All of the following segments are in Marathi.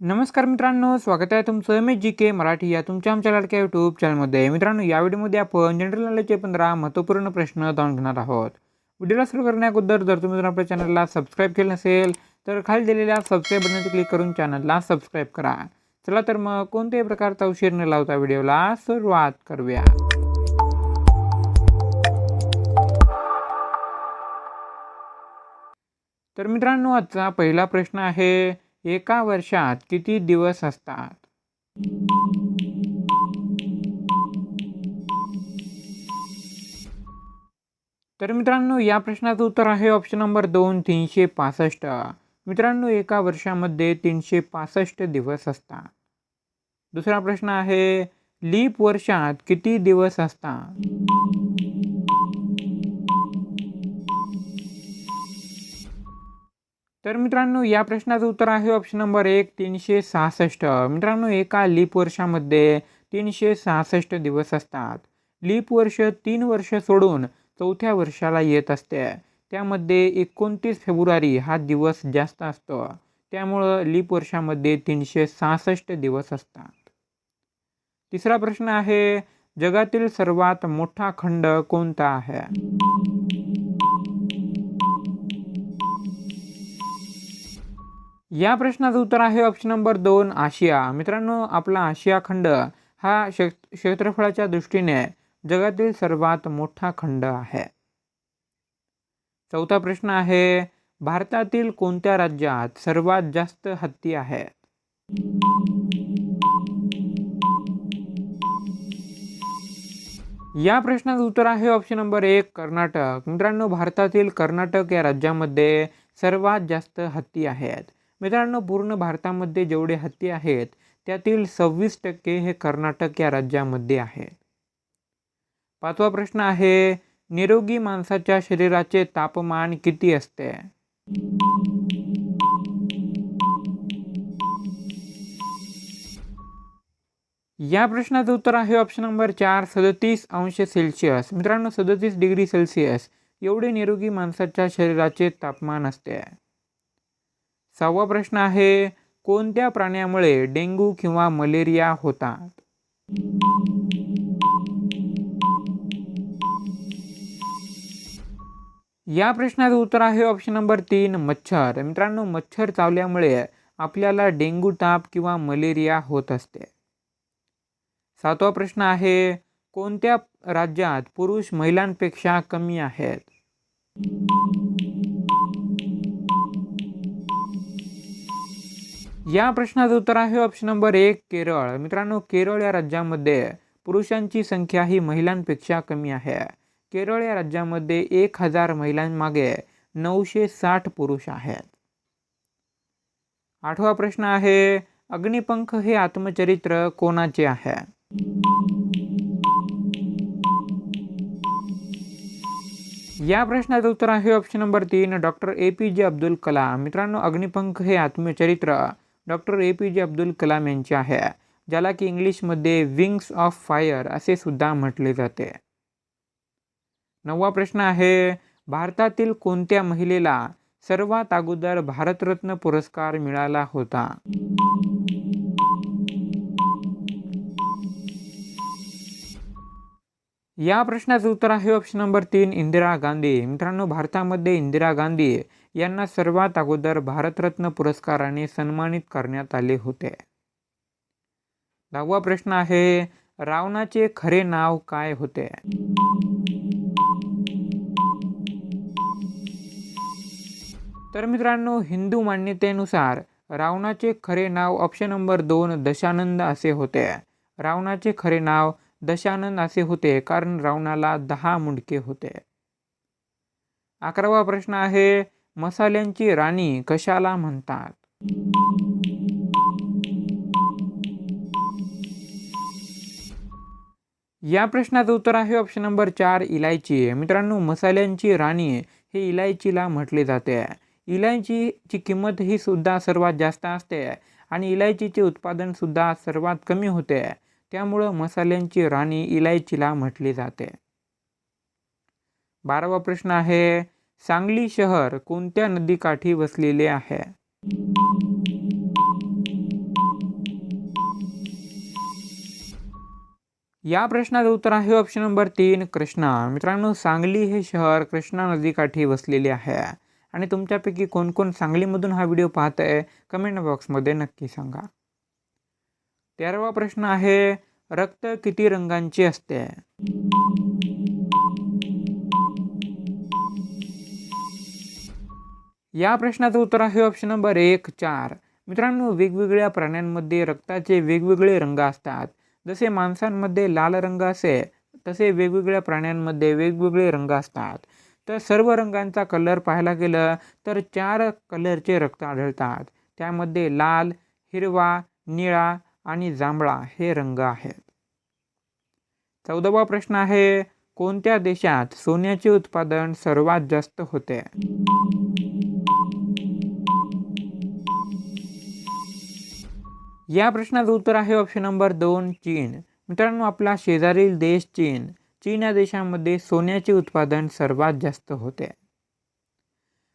नमस्कार मित्रांनो स्वागत आहे तुमचं M H G K Marathi या तुमच्या आमच्या लाडक्या यूट्यूब चॅनलमध्ये मित्रांनो या व्हिडिओमध्ये आपण जनरल नॉलेजचे पंधरा महत्त्वपूर्ण प्रश्न जाणून घेणार आहोत. व्हिडिओला सुरू करण्याअगोदर जर तुम्ही जर आपल्या चॅनलला सबस्क्राईब केलं नसेल तर खाली दिलेल्या सबस्क्राईब बटनवर क्लिक करून चॅनलला सबस्क्राईब करा. चला तर मग कोणत्याही प्रकारचा उशीर न लावता व्हिडिओला सुरुवात करूया. तर मित्रांनो आजचा पहिला प्रश्न आहे एका वर्षात किती दिवस असतात? तर मित्रांनो या प्रश्नाचं उत्तर आहे ऑप्शन नंबर दोन तीनशे पासष्ट. मित्रांनो एका वर्षामध्ये तीनशे पासष्ट दिवस असतात. दुसरा प्रश्न आहे लीप वर्षात किती दिवस असतात? तर मित्रांनो या प्रश्नाचं उत्तर आहे ऑप्शन नंबर एक तीनशे सहासष्ट. मित्रांनो एका लीप वर्षामध्ये तीनशे सहासष्ट दिवस असतात. लीप वर्ष तीन वर्ष सोडून चौथ्या वर्षाला येत असते. त्यामध्ये एकोणतीस फेब्रुवारी हा दिवस जास्त असतो. त्यामुळं लीप वर्षामध्ये तीनशे सहासष्ट दिवस असतात. तिसरा प्रश्न आहे जगातील सर्वात मोठा खंड कोणता आहे? या प्रश्नाचं उत्तर आहे ऑप्शन नंबर दोन आशिया. मित्रांनो आपला आशिया खंड हा क्षेत्रफळाच्या दृष्टीने जगातील सर्वात मोठा खंड आहे. चौथा प्रश्न आहे भारतातील कोणत्या राज्यात सर्वात जास्त हत्ती आहेत या प्रश्नाचं उत्तर आहे ऑप्शन नंबर एक कर्नाटक. मित्रांनो भारतातील कर्नाटक या राज्यामध्ये सर्वात जास्त हत्ती आहेत. मित्रांनो पूर्ण भारतामध्ये जेवढे हत्ती आहेत त्यातील सव्वीस टक्के हे कर्नाटक या राज्यामध्ये आहे. पाचवा प्रश्न आहे निरोगी माणसाच्या शरीराचे तापमान किती असते? या प्रश्नाचं उत्तर आहे ऑप्शन नंबर चार सदतीस अंश सेल्सिअस मित्रांनो सदतीस डिग्री सेल्सिअस एवढे निरोगी माणसाच्या शरीराचे तापमान असते. सहावा प्रश्न आहे कोणत्या प्राण्यामुळे डेंग्यू किंवा मलेरिया होतात? या प्रश्नाचं उत्तर आहे ऑप्शन नंबर तीन मच्छर. मित्रांनो मच्छर चावल्यामुळे आपल्याला डेंग्यू ताप किंवा मलेरिया होत असते. सातवा प्रश्न आहे कोणत्या राज्यात पुरुष महिलांपेक्षा कमी आहेत? या प्रश्नाचं उत्तर आहे ऑप्शन नंबर एक केरळ. मित्रांनो केरळ या राज्यामध्ये पुरुषांची संख्या ही महिलांपेक्षा कमी आहे. केरळ या राज्यामध्ये एक हजार महिलांमागे नऊशे साठ पुरुष आहेत. आठवा प्रश्न आहे अग्निपंख हे आत्मचरित्र कोणाचे आहे? या प्रश्नाचं उत्तर आहे ऑप्शन नंबर तीन doctor A P J Abdul Kalam मित्रांनो अग्निपंख हे आत्मचरित्र doctor A P J Abdul Kalam यांचे आहे ज्याला की इंग्लिशमध्ये विंग्स ऑफ फायर असे सुद्धा म्हटले जाते. नववा प्रश्न आहे भारतातील कोणत्या महिलेला सर्वात अगोदर भारतरत्न पुरस्कार मिळाला होता? या प्रश्नाचं उत्तर आहे ऑप्शन नंबर तीन इंदिरा गांधी. मित्रांनो भारतामध्ये इंदिरा गांधी यांना सर्वात अगोदर भारतरत्न पुरस्काराने सन्मानित करण्यात आले होते. दहावा प्रश्न आहे रावणाचे खरे नाव काय होते? तर मित्रांनो हिंदू मान्यतेनुसार रावणाचे खरे नाव ऑप्शन नंबर दोन दशानंद असे होते. रावणाचे खरे नाव दशानंद असे होते कारण रावणाला दहा मुंडके होते. अकरावा प्रश्न आहे मसाल्यांची राणी कशाला म्हणतात? या प्रश्नाचं उत्तर आहे ऑप्शन नंबर चार इलायची. मित्रांनो मसाल्यांची राणी हे इलायचीला म्हटले जाते. इलायचीची किंमत ही सुद्धा सर्वात जास्त असते आणि इलायचीचे उत्पादन सुद्धा सर्वात कमी होते. त्यामुळं मसाल्यांची राणी इलायचीला म्हटली जाते. बारावा प्रश्न आहे सांगली शहर कोणत्या नदीकाठी वसलेले आहे? या प्रश्नाचं उत्तर आहे ऑप्शन नंबर तीन कृष्णा. मित्रांनो सांगली हे शहर कृष्णा नदीकाठी वसलेले आहे. आणि तुमच्यापैकी कोण कोण सांगलीमधून हा व्हिडिओ पाहत आहे कमेंट बॉक्समध्ये नक्की सांगा. तेरावा प्रश्न आहे रक्त किती रंगांचे असते? या प्रश्नाचं उत्तर आहे ऑप्शन नंबर एक चार. मित्रांनो वेगवेगळ्या प्राण्यांमध्ये रक्ताचे वेगवेगळे रंग असतात. जसे माणसांमध्ये लाल रंग असे तसे वेगवेगळ्या प्राण्यांमध्ये वेगवेगळे रंग असतात. तर सर्व रंगांचा कलर पाहायला गेलं तर चार कलरचे रक्त आढळतात. त्यामध्ये लाल हिरवा निळा आणि जांभळा हे रंग आहेत. चौदावा प्रश्न आहे कोणत्या देशात सोन्याचे उत्पादन सर्वात जास्त होते? या प्रश्नाचं उत्तर आहे ऑप्शन नंबर दोन चीन. मित्रांनो आपला शेजारील देश चीन. चीन या देशामध्ये सोन्याचे उत्पादन सर्वात जास्त होते.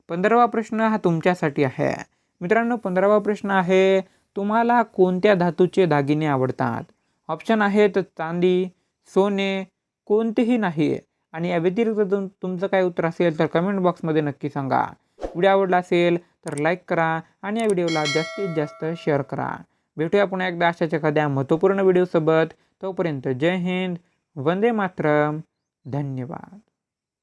पंधरावा प्रश्न हा तुमच्यासाठी आहे. मित्रांनो पंधरावा प्रश्न आहे तुम्हाला कोणत्या धातूचे दागिने आवडतात? ऑप्शन आहेत चांदी सोने कोणतेही नाही. आणि या व्यतिरिक्त तुम तुमचं काय उत्तर असेल तर कमेंट बॉक्समध्ये नक्की सांगा. व्हिडिओ आवडला असेल तर लाईक करा. आणि या व्हिडिओला जास्तीत जास्त शेअर करा. भेटूया पुन्हा एकदा अशाच एखाद्या महत्त्वपूर्ण व्हिडिओसोबत. तोपर्यंत जय हिंद वंदे मातरम. धन्यवाद.